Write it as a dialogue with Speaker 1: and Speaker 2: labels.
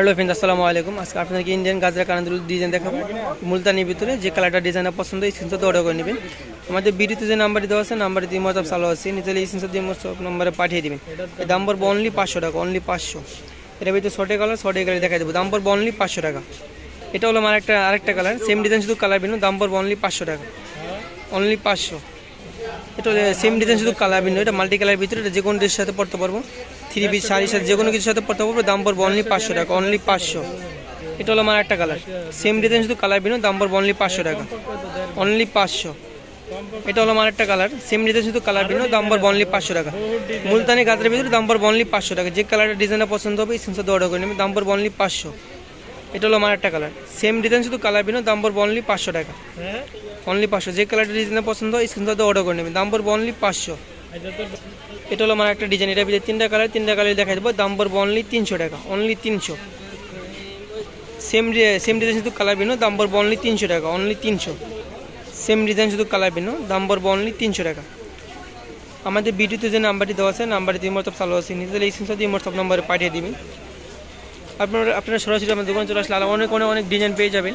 Speaker 1: Hello friend আসসালামু আলাইকুম। আজকে আপনাদেরকে ইন্ডিয়ান গাজরা কানাদুল ডিজাইন দেখাবো। মুলতানির ভিতরে যে কালারটা ডিজাইনটা পছন্দ, এই স্ক্রিনশট অর্ডার করে নেবেন। আমাদের ভিডিওতে যে নাম্বারটি দেওয়া আছে নাম্বারটি দিয়ে মতো চালু আছে। নিচে এই স্ক্রিনশট দিয়ে সব নম্বরে পাঠিয়ে দেবেন। এই দাম পড়ব অনলি পাঁচশো টাকা অনলি পাঁচশো। এটা ভিতরে শর্টে কালার শর্টে কালার দেখাই দেবো। দাম পড়ব অনলি পাঁচশো টাকা। এটা হলো আমার একটা, আরেকটা কালার সেম ডিজাইন শুধু কালার ভিন্ন, দাম পড়ব অনলি পাঁচশো টাকা। অনলি পাঁচশো। এটা সেম ডিজাইন শুধু কালার ভিন্ন। এটা মাল্টি কালার ভিতরে এটা যে কোনো ড্রেসের সাথে পড়তে পারব। থ্রি পিস শাড়ির সাথে যে কোনো কিছুর সাথে পড়তে পারব। দাম পড়ব অনলি পাঁচশো টাকা অনলি পাঁচশো। এটা হলো আমার একটা কালার সেম ডিজাইন শুধু কালার ভিন্ন, দাম পড়ব অনলি পাঁচশো টাকা। অনলি পাঁচশো। এটা হলো আমার একটা কালার সেম ডিজাইন শুধু কালার ভিন্ন, দাম পড়ব অনলি পাঁচশো টাকা। মুলতানি গাছের ভিতরে দাম পড়ব অনলি পাঁচশো টাকা। যে কালারের ডিজাইনটা পছন্দ হবে সেই সাথে অর্ডার করে নেবে। দাম পড়ব অনলি পাঁচশো। এটা হলো আমার একটা কালার সেম ডিজাইন শুধু কালার ভিন্ন, দাম পড়ব অনলি পাঁচশো টাকা। অনলি পাঁচশো। যে কালারটা ডিজাইনের পছন্দ হয় স্ক্রিনশটে অর্ডার করে নেবেন। দাম পড়ব অনলি পাঁচশো। এটা হলো আমার একটা ডিজাইন এটা ভিতরে তিনটা কালার তিনটা কালার দেখা দেবো। দাম পড়ব অনলি তিনশো টাকা। অনলি তিনশো। সেম সেম ডিজাইন শুধু কালার ভিন্ন, দাম পড়ব অনলি তিনশো টাকা। অনলি তিনশো। সেম ডিজাইন শুধু কালার ভিন্ন, দাম পড়ব অনলি তিনশো টাকা। আমাদের ভিডিওতে যে নাম্বারটি দেওয়া আছে নাম্বারটি মতো চালু আছে। নিজেদের এই স্ক্রিনশট হোয়াটসঅ্যাপ নম্বরে পাঠিয়ে দিবেন। আপনারা আপনারা সরাসরি আমার দোকানে চলে আসলে অনেক অনেক অনেক ডিজাইন পেয়ে যাবেন।